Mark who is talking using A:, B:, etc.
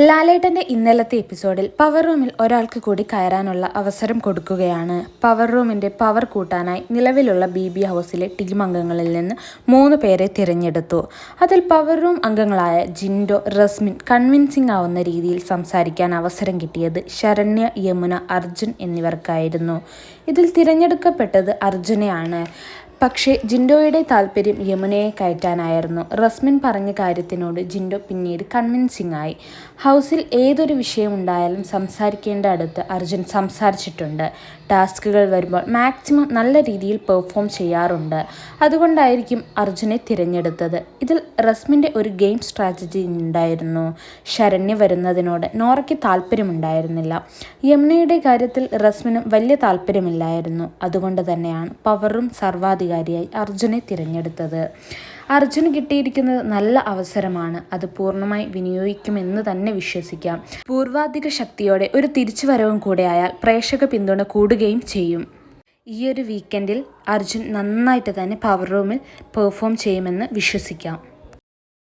A: ലാലേട്ടന്റെ ഇന്നലത്തെ എപ്പിസോഡിൽ പവർ റൂമിൽ ഒരാൾക്ക് കൂടി കയറാനുള്ള അവസരം കൊടുക്കുകയാണ്. പവർ റൂമിന്റെ പവർ കൂട്ടാനായി നിലവിലുള്ള ബി ബി ഹൗസിലെ ടീം അംഗങ്ങളിൽ നിന്ന് മൂന്ന് പേരെ തിരഞ്ഞെടുത്തു. അതിൽ പവർ റൂം അംഗങ്ങളായ ജിൻഡോ റസ്മിൻ കൺവിൻസിംഗ് ആവുന്ന രീതിയിൽ സംസാരിക്കാൻ അവസരം കിട്ടിയത് ശരണ്യ യമുന അർജുൻ എന്നിവർക്കായിരുന്നു. ഇതിൽ തിരഞ്ഞെടുക്കപ്പെട്ടത് അർജുനെയാണ്. പക്ഷേ ജിൻഡോയുടെ താല്പര്യം യമുനയെ കയറ്റാനായിരുന്നു. റസ്മിൻ പറഞ്ഞ കാര്യത്തിനോട് ജിൻഡോ പിന്നീട് കൺവിൻസിംഗ് ആയി ഹൗസിൽ ഏതൊരു വിഷയമുണ്ടായാലും സംസാരിക്കേണ്ട അടുത്ത് അർജുൻ സംസാരിച്ചിട്ടുണ്ട്. ടാസ്കുകൾ വരുമ്പോൾ മാക്സിമം നല്ല രീതിയിൽ പെർഫോം ചെയ്യാറുണ്ട്. അതുകൊണ്ടായിരിക്കും അർജുനെ തിരഞ്ഞെടുത്തത്. ഇതിൽ റസ്മിന്റെ ഒരു ഗെയിം സ്ട്രാറ്റജി ഉണ്ടായിരുന്നു. ശരണ്യ വരുന്നതിനോട് നോറയ്ക്ക് താല്പര്യമുണ്ടായിരുന്നില്ല. യമുനയുടെ കാര്യത്തിൽ റസ്മിനും വലിയ താല്പര്യമില്ലായിരുന്നു. അതുകൊണ്ട് തന്നെയാണ് പവറും സർവാധികാരിയായി അർജുനെ തിരഞ്ഞെടുത്തത്. അർജുന് കിട്ടിയിരിക്കുന്നത് നല്ല അവസരമാണ്. അത് പൂർണമായി വിനിയോഗിക്കുമെന്ന് തന്നെ വിശ്വസിക്കാം. പൂർവാധിക ശക്തിയോടെ ഒരു തിരിച്ചുവരവും ആയാൽ പ്രേക്ഷക പിന്തുണ കൂടുകയും ചെയ്യും. ഈ ഒരു വീക്കെൻഡിൽ അർജുൻ നന്നായിട്ട് തന്നെ പവർ റൂമിൽ പെർഫോം ചെയ്യുമെന്ന് വിശ്വസിക്കാം.